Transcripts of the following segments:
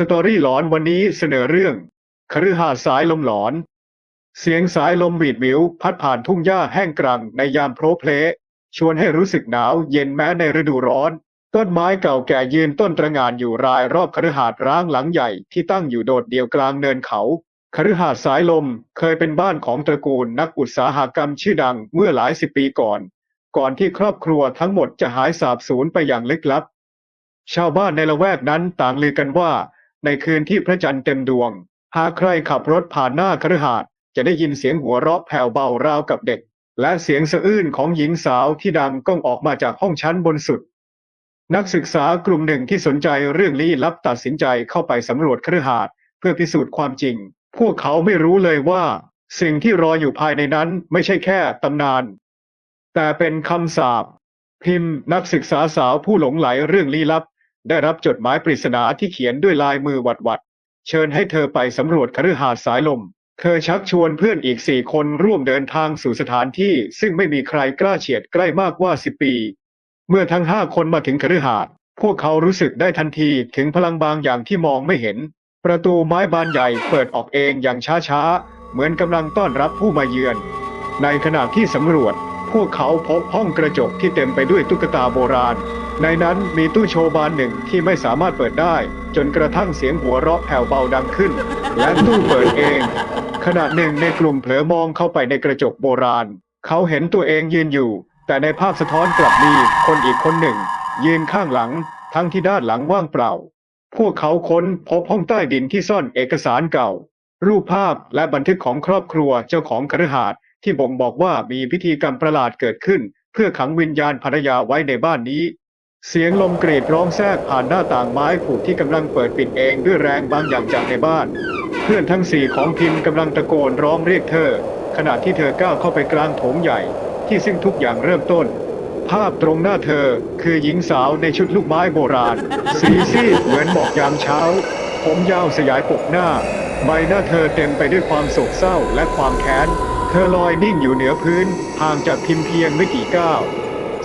สตอรี่หลอนวันนี้เสนอเรื่องคฤหาสน์สายลมหลอน เสียงสายลมบีดวิวพัดผ่านทุ่งหญ้าแห้งกรังในยามโพรเพลชวนให้รู้สึกหนาวเย็นแม้ในฤดูร้อน ต้นไม้เก่าแก่ยืนต้นตระงานอยู่รายรอบคฤหาสน์ร้างหลังใหญ่ที่ตั้งอยู่โดดเดี่ยวกลางเนินเขาคฤหาสน์สายลมเคยเป็นบ้านของตระกูลนักอุตสาหกรรมชื่อดังเมื่อหลายสิบปีก่อน ก่อนที่ครอบครัวทั้งหมดจะหายสาบสูญไปอย่างลึกลับ ชาวบ้านในละแวกนั้นต่างลือกันว่า ในคืนที่พระจันทร์เต็มดวง หากใครขับรถผ่านหน้าคฤหาสน์จะได้ยินเสียงหัวเราะแผ่วเบาราวกับเด็ก และเสียงสะอื้นของหญิงสาวที่ดังก้องออกมาจากห้องชั้นบนสุด นักศึกษากลุ่มหนึ่งที่สนใจเรื่องลี้ลับตัดสินใจเข้าไปสำรวจคฤหาสน์เพื่อพิสูจน์ความจริง พวกเขาไม่รู้เลยว่า สิ่งที่รออยู่ภายในนั้นไม่ใช่แค่ตำนาน แต่เป็นคำสาปพิมพ์นักศึกษาสาวผู้หลงไหลเรื่องลี้ลับ ได้รับจดหมายปริศนาที่เขียนด้วยลายมือวัดๆเชิญให้เธอไปสำรวจคฤหาสน์สายลม เธอชักชวนเพื่อนอีกสี่คนร่วมเดินทางสู่สถานที่ ซึ่งไม่มีใครกล้าเฉียดใกล้มากกว่าสิบปี เมื่อทั้งห้าคนมาถึงคฤหาสน์พวกเขารู้สึกได้ทันทีถึงพลังบางอย่างที่มองไม่เห็น ประตูไม้บานใหญ่เปิดออกเองอย่างช้าๆ เหมือนกำลังต้อนรับผู้มาเยือน ในขณะที่สำรวจ พวกเขาพบห้องกระจกที่เต็มไปด้วยตุ๊กตาโบราณ ในนั้นมีตู้โชว์บานหนึ่งที่ไม่สามารถเปิดได้ จนกระทั่งเสียงหัวเราะแผ่วเบาดังขึ้น และตู้เปิดเอง ขณะหนึ่งในกลุ่มเผลอมองเข้าไปในกระจกโบราณ เขาเห็นตัวเองยืนอยู่ แต่ในภาพสะท้อนกลับมีคนอีกคนหนึ่ง ยืนข้างหลัง ทั้งที่ด้านหลังว่างเปล่า พวกเขาค้นพบห้องใต้ดินที่ซ่อนเอกสารเก่า รูปภาพและบันทึกของครอบครัวเจ้าของคฤหาสน์ที่บ่งบอกว่ามีพิธีกรรมประหลาดเกิดขึ้น เพื่อขังวิญญาณภรรยาไว้ในบ้านนี้ เสียงลมกรีดร้องแทรกผ่านหน้าต่างไม้ผูกที่กำลังเปิดปิดเองด้วยแรงบางอย่างจากในบ้าน เพื่อนทั้งสี่ของพิมพ์กำลังตะโกนร้องเรียกเธอ ขณะที่เธอก้าวเข้าไปกลางโถงใหญ่ ที่ซึ่งทุกอย่างเริ่มต้น ภาพตรงหน้าเธอคือหญิงสาวในชุดลูกไม้โบราณ สีซีดเหมือนหมอกยามเช้า ผมยาวสยายปกหน้า ใบหน้าเธอเต็มไปด้วยความโศกเศร้าและความแค้น เธอลอยนิ่งอยู่เหนือพื้นห่างจากพิมพ์เพียงไม่กี่ก้าว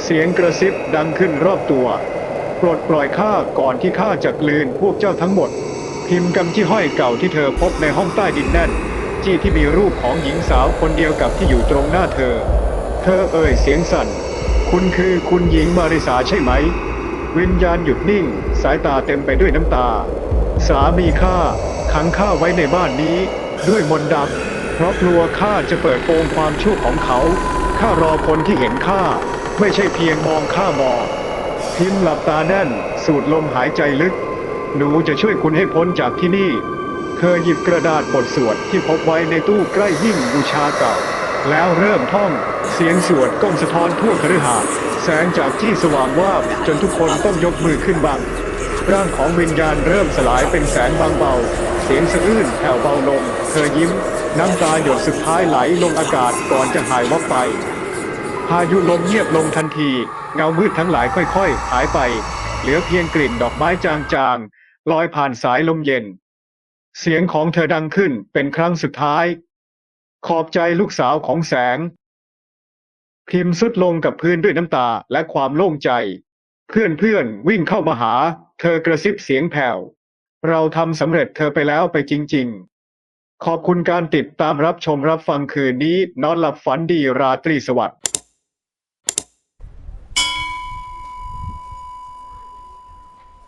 เสียงกระซิบดังขึ้นรอบตัวปลดปล่อยข้าก่อนที่ข้าจะกลืนพวกเจ้าทั้งหมด พิมพ์กำที่ห้อยเก่าที่เธอพบในห้องใต้ดินนั่นจี้ที่มีรูปของหญิงสาวคนเดียวกับที่อยู่ตรงหน้าเธอ เธอเอ่ยเสียงสั่น คุณคือคุณหญิงมาริสาใช่ไหม วิญญาณหยุดนิ่ง สายตาเต็มไปด้วยน้ำตา สามีข้าขังข้าไว้ในบ้านนี้ ด้วยมนต์ดำเพราะกลัวข้าจะเปิดโปงความชั่วของเขาข้ารอคนที่เห็นข้า ไม่ใช่เพียงมองข้ามองพิมพ์หลับตาแน่น สูดลมหายใจลึก หนูจะช่วยคุณให้พ้นจากที่นี่เธอหยิบกระดาษบทสวดที่พบไว้ในตู้ใกล้หิ้งบูชาเก่า แล้วเริ่มท่อง เสียงสวดก้องสะท้อนทั่วคฤหาสน์แสงจากที่สว่างวาบจนทุกคนต้องยกมือขึ้นบังร่างของวิญญาณเริ่มสลายเป็นแสงบางเบา เสียงสะอื้นแผ่วเบาลง เธอยิ้ม น้ำตาหยดสุดท้ายไหลลงอากาศก่อนจะหายวับไป พายุลมเงียบลงทันที เงามืดทั้งหลายค่อยๆ หายไป เหลือเพียงกลิ่นดอกไม้จางๆลอยผ่านสายลมเย็น เสียงของเธอดังขึ้นเป็นครั้งสุดท้าย ขอบใจลูกสาวของแสง พิมพ์สุดลงกับพื้นด้วยน้ำตาและความโล่งใจ เพื่อนๆวิ่งเข้ามาหา เธอกระซิบเสียงแผ่ว เราทำสำเร็จเธอไปแล้วไปจริง ๆขอบคุณการติดตามรับชมรับฟังคืนนี้ นอนหลับฝันดีราตรีสวัสดิ์